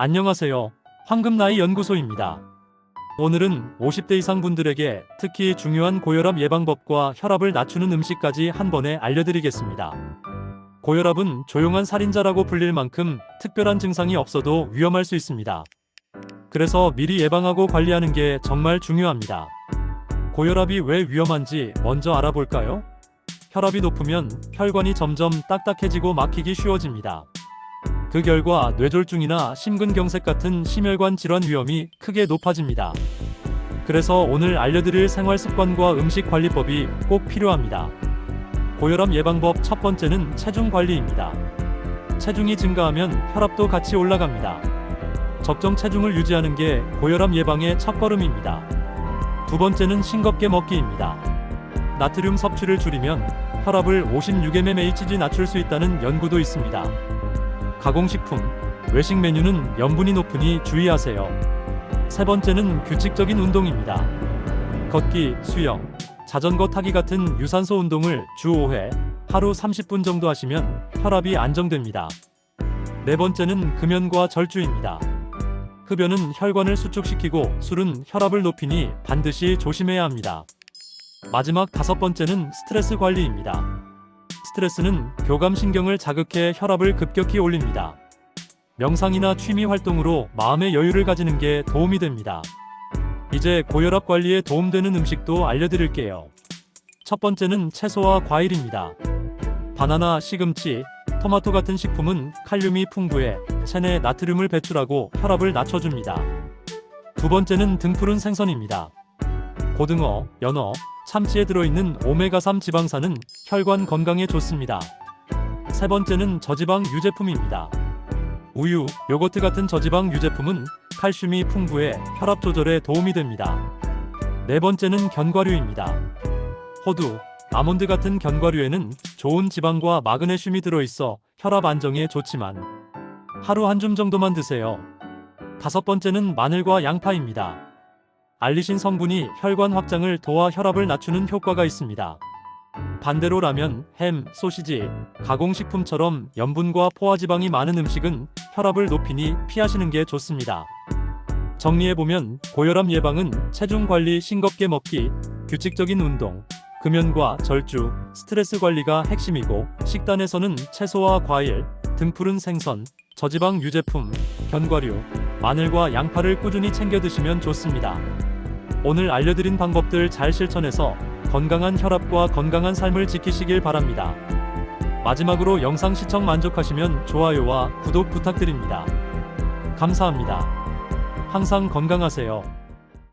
안녕하세요. 황금나이 연구소입니다. 오늘은 50대 이상 분들에게 특히 중요한 고혈압 예방법과 혈압을 낮추는 음식까지 한 번에 알려드리겠습니다. 고혈압은 조용한 살인자라고 불릴 만큼 특별한 증상이 없어도 위험할 수 있습니다. 그래서 미리 예방하고 관리하는 게 정말 중요합니다. 고혈압이 왜 위험한지 먼저 알아볼까요? 혈압이 높으면 혈관이 점점 딱딱해지고 막히기 쉬워집니다. 그 결과 뇌졸중이나 심근경색 같은 심혈관 질환 위험이 크게 높아집니다. 그래서 오늘 알려드릴 생활습관과 음식관리법이 꼭 필요합니다. 고혈압 예방법 첫 번째는 체중 관리입니다. 체중이 증가하면 혈압도 같이 올라갑니다. 적정 체중을 유지하는 게 고혈압 예방의 첫걸음입니다. 두 번째는 싱겁게 먹기입니다. 나트륨 섭취를 줄이면 혈압을 56mmHg 낮출 수 있다는 연구도 있습니다. 가공식품, 외식 메뉴는 염분이 높으니 주의하세요. 세 번째는 규칙적인 운동입니다. 걷기, 수영, 자전거 타기 같은 유산소 운동을 주 5회, 하루 30분 정도 하시면 혈압이 안정됩니다. 네 번째는 금연과 절주입니다. 흡연은 혈관을 수축시키고 술은 혈압을 높이니 반드시 조심해야 합니다. 마지막 다섯 번째는 스트레스 관리입니다. 스트레스는 교감신경을 자극해 혈압을 급격히 올립니다. 명상이나 취미 활동으로 마음의 여유를 가지는 게 도움이 됩니다. 이제 고혈압 관리에 도움되는 음식도 알려드릴게요. 첫 번째는 채소와 과일입니다. 바나나, 시금치, 토마토 같은 식품은 칼륨이 풍부해 체내 나트륨을 배출하고 혈압을 낮춰줍니다. 두 번째는 등푸른 생선입니다. 고등어, 연어, 참치에 들어있는 오메가3 지방산은 혈관 건강에 좋습니다. 세 번째는 저지방 유제품입니다. 우유, 요거트 같은 저지방 유제품은 칼슘이 풍부해 혈압 조절에 도움이 됩니다. 네 번째는 견과류입니다. 호두, 아몬드 같은 견과류에는 좋은 지방과 마그네슘이 들어있어 혈압 안정에 좋지만 하루 한 줌 정도만 드세요. 다섯 번째는 마늘과 양파입니다. 알리신 성분이 혈관 확장을 도와 혈압을 낮추는 효과가 있습니다. 반대로 라면, 햄, 소시지, 가공식품처럼 염분과 포화지방이 많은 음식은 혈압을 높이니 피하시는 게 좋습니다. 정리해보면 고혈압 예방은 체중 관리, 싱겁게 먹기, 규칙적인 운동, 금연과 절주, 스트레스 관리가 핵심이고 식단에서는 채소와 과일, 등푸른 생선, 저지방 유제품, 견과류, 마늘과 양파를 꾸준히 챙겨 드시면 좋습니다. 오늘 알려드린 방법들 잘 실천해서 건강한 혈압과 건강한 삶을 지키시길 바랍니다. 마지막으로 영상 시청 만족하시면 좋아요와 구독 부탁드립니다. 감사합니다. 항상 건강하세요.